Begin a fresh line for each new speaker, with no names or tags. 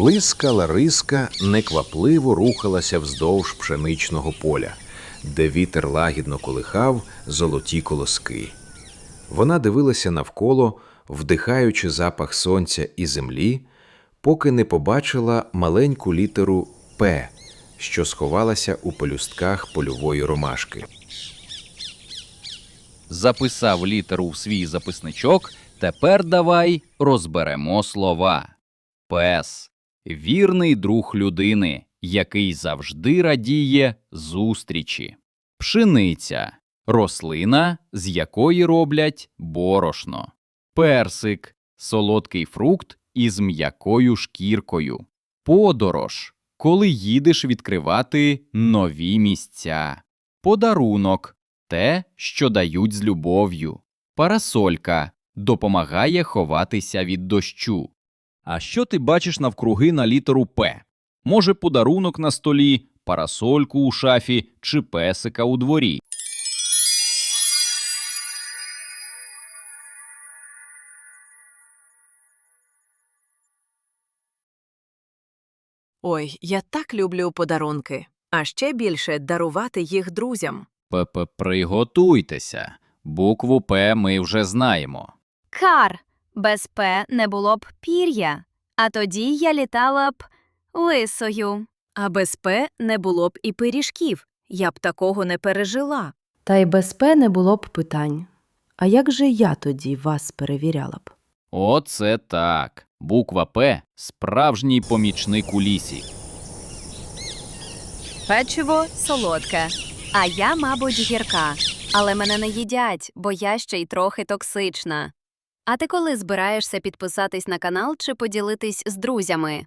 Лиска Лариска неквапливо рухалася вздовж пшеничного поля, де вітер лагідно колихав золоті колоски. Вона дивилася навколо, вдихаючи запах сонця і землі, поки не побачила маленьку літеру П, що сховалася у пелюстках польової ромашки.
Записав літеру в свій записничок. Тепер давай розберемо слова. Пес вірний друг людини, який завжди радіє зустрічі. Пшениця рослина, з якої роблять борошно. Персик солодкий фрукт із м'якою шкіркою. Подорож коли їдеш відкривати нові місця. Подарунок те, що дають з любов'ю. Парасолька допомагає ховатися від дощу. А що ти бачиш навкруги на літеру П? Може, подарунок на столі, парасольку у шафі чи песика у дворі?
Ой, я так люблю подарунки, а ще більше дарувати їх друзям.
П-п приготуйтеся. Букву П ми вже знаємо.
Кар. Без П не було б пір'я, а тоді я літала б лисою.
А без П не було б і пиріжків. Я б такого не пережила.
Та й без П не було б питань. А як же я тоді вас перевіряла б?
Оце так. Буква П справжній помічник у лісі.
Печиво солодке. А я, мабуть, гірка. Але мене не їдять, бо я ще й трохи токсична. А ти коли збираєшся підписатись на канал чи поділитись з друзями?